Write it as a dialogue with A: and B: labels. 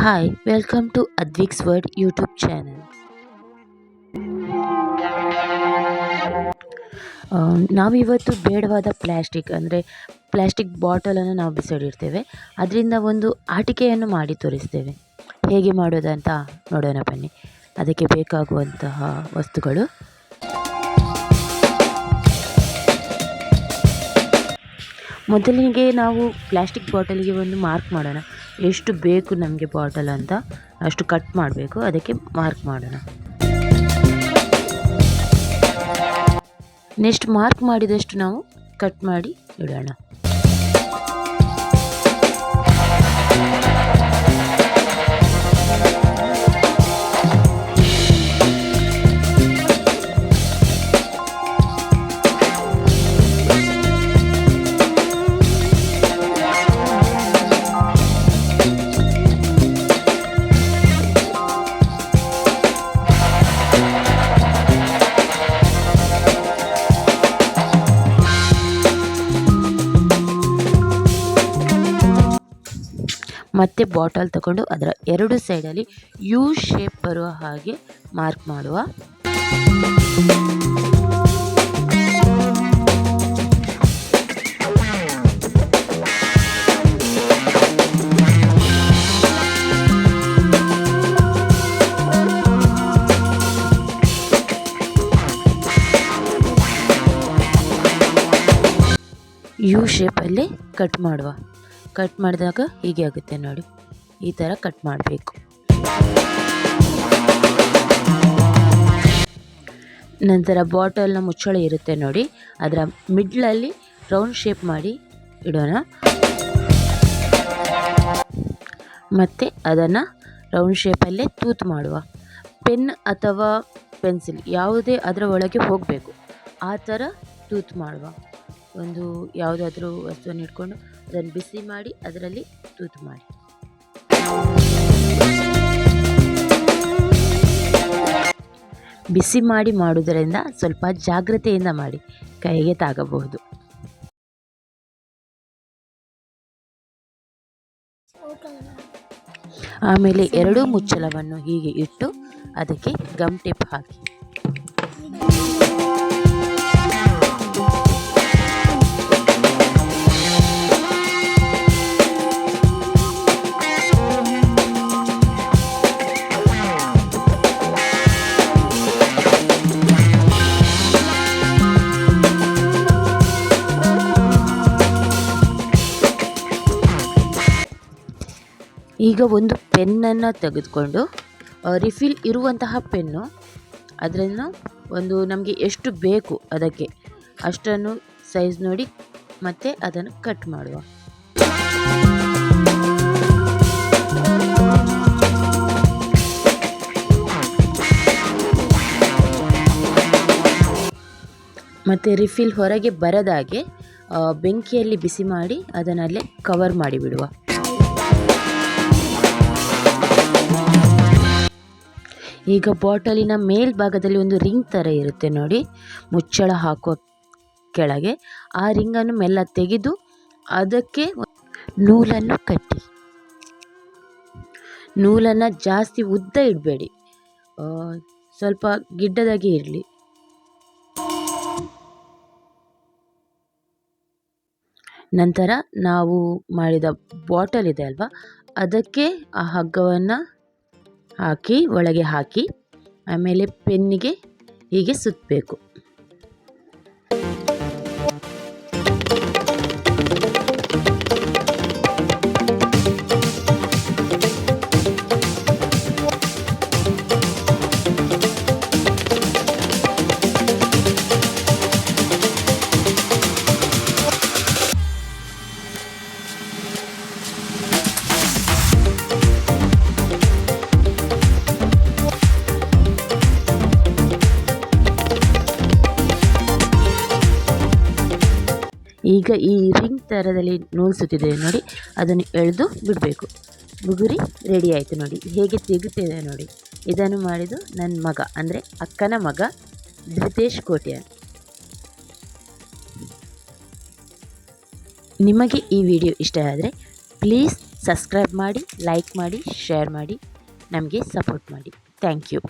A: Hi welcome to Advik's world YouTube channel ನಾವಿವತ್ತು ಬೇಡವಾದ plastic ಅಂದರೆ ಪ್ಲ್ಯಾಸ್ಟಿಕ್ ಬಾಟಲನ್ನು ನಾವು ಬಿಸಾಡಿರ್ತೇವೆ. ಅದರಿಂದ ಒಂದು ಆಟಿಕೆಯನ್ನು ಮಾಡಿ ತೋರಿಸ್ತೇವೆ. ಹೇಗೆ ಮಾಡೋದಂತ ನೋಡೋಣ ಬನ್ನಿ. ಅದಕ್ಕೆ ಬೇಕಾಗುವಂತಹ ವಸ್ತುಗಳು. ಮೊದಲಿಗೆ ನಾವು ಪ್ಲ್ಯಾಸ್ಟಿಕ್ ಬಾಟಲಿಗೆ ಒಂದು ಮಾರ್ಕ್ ಮಾಡೋಣ. ಎಷ್ಟು ಬೇಕು ನಮಗೆ ಬಾಟಲ್ ಅಂತ. ಅಷ್ಟು ಕಟ್ ಮಾಡಬೇಕು. ಅದಕ್ಕೆ ಮಾರ್ಕ್ ಮಾಡೋಣ. ನೆಕ್ಸ್ಟ್ ಮಾರ್ಕ್ ಮಾಡಿದಷ್ಟು ನಾವು ಕಟ್ ಮಾಡಿ ಇಡೋಣ. ಮತ್ತೆ ಬಾಟಲ್ ತಗೊಂಡು ಅದರ ಎರಡು ಸೈಡಲ್ಲಿ ಯು ಶೇಪ್ ಬರುವ ಹಾಗೆ ಮಾರ್ಕ್ ಮಾಡುವ. ಯು ಶೇಪಲ್ಲಿ ಕಟ್ ಮಾಡುವ. ಕಟ್ ಮಾಡಿದಾಗ ಹೀಗೆ ಆಗುತ್ತೆ ನೋಡಿ. ಈ ಥರ ಕಟ್ ಮಾಡಬೇಕು. ನಂತರ ಬಾಟಲ್ನ ಮುಚ್ಚಳ ಇರುತ್ತೆ ನೋಡಿ. ಅದರ ಮಿಡ್ಲಲ್ಲಿ ರೌಂಡ್ ಶೇಪ್ ಮಾಡಿ ಇಡೋಣ. ಮತ್ತು ಅದನ್ನು ರೌಂಡ್ ಶೇಪಲ್ಲೇ ತೂತು ಮಾಡುವ. ಪೆನ್ ಅಥವಾ ಪೆನ್ಸಿಲ್ ಯಾವುದೇ ಅದರ ಒಳಗೆ ಹೋಗಬೇಕು. ಆ ಥರ ತೂತು ಮಾಡುವ. ಒಂದು ಯಾವುದಾದ್ರೂ ವಸ್ತುವನ್ನು ಇಟ್ಕೊಂಡು ಅದನ್ನು ಬಿಸಿ ಮಾಡಿ, ಅದರಲ್ಲಿ ತೂತು ಮಾಡಿ. ಬಿಸಿ ಮಾಡಿ ಮಾಡುವುದರಿಂದ ಸ್ವಲ್ಪ ಜಾಗ್ರತೆಯಿಂದ ಮಾಡಿ, ಕೈಗೆ ತಾಗಬಹುದು. ಆಮೇಲೆ ಎರಡೂ ಮುಚ್ಚಳವನ್ನು ಹೀಗೆ ಇಟ್ಟು ಅದಕ್ಕೆ ಗಮ್ ಟೇಪ್ ಹಾಕಿ. ಈಗ ಒಂದು ಪೆನ್ನನ್ನು ತೆಗೆದುಕೊಂಡು ರಿಫಿಲ್ ಇರುವಂತಹ ಪೆನ್ನು ಅದರನ್ನು ಒಂದು ನಮಗೆ ಎಷ್ಟು ಬೇಕು ಅದಕ್ಕೆ, ಅಷ್ಟನ್ನು ಸೈಜ್ ನೋಡಿ ಮತ್ತು ಅದನ್ನು ಕಟ್ ಮಾಡುವ. ಮತ್ತು ರಿಫಿಲ್ ಹೊರಗೆ ಬರದಾಗೆ ಬೆಂಕಿಯಲ್ಲಿ ಬಿಸಿ ಮಾಡಿ ಅದನ್ನಲ್ಲೇ ಕವರ್ ಮಾಡಿಬಿಡುವ. ಈಗ ಬಾಟಲಿನ ಮೇಲ್ಭಾಗದಲ್ಲಿ ಒಂದು ರಿಂಗ್ ಥರ ಇರುತ್ತೆ ನೋಡಿ. ಮುಚ್ಚಳ ಹಾಕೋ ಕೆಳಗೆ ಆ ರಿಂಗನ್ನು ಮೆಲ್ಲ ತೆಗೆದು ಅದಕ್ಕೆ ನೂಲನ್ನು ಕಟ್ಟಿ. ನೂಲನ್ನು ಜಾಸ್ತಿ ಉದ್ದ ಇಡಬೇಡಿ. ಸ್ವಲ್ಪ ಗಿಡ್ಡದಾಗೆ ಇರಲಿ. ನಂತರ ನಾವು ಮಾಡಿದ ಬಾಟಲ್ ಇದೆ ಅಲ್ವಾ? ಅದಕ್ಕೆ ಆ ಹಗ್ಗವನ್ನು ಹಾಕಿ ಒಳಗೆ ಹಾಕಿ ಆಮೇಲೆ ಪೆನ್ನಿಗೆ ಹೀಗೆ ಸುತ್ತಬೇಕು ಈಗ ಈ ರಿಂಗ್ ಥರದಲ್ಲಿ ನೂಲು ಸುತ್ತಿದೆ ನೋಡಿ, ಅದನ್ನು ಎಳೆದು ಬಿಡಬೇಕು. ಬುಗುರಿ ರೆಡಿ ಆಯಿತು ನೋಡಿ, ಹೇಗೆ ತೆಗುತ್ತಿದೆ ನೋಡಿ. ಇದನ್ನು ಮಾಡಿದ್ದು ನನ್ನ ಮಗ, ಅಂದರೆ ಅಕ್ಕನ ಮಗ ಧೃತೇಶ್ ಕೋಟ್ಯಾನ್. ನಿಮಗೆ ಈ ವಿಡಿಯೋ ಇಷ್ಟ ಆದರೆ ಪ್ಲೀಸ್ ಸಬ್ಸ್ಕ್ರೈಬ್ ಮಾಡಿ ಲೈಕ್ ಮಾಡಿ ಶೇರ್ ಮಾಡಿ, ನಮಗೆ ಸಪೋರ್ಟ್ ಮಾಡಿ. Thank you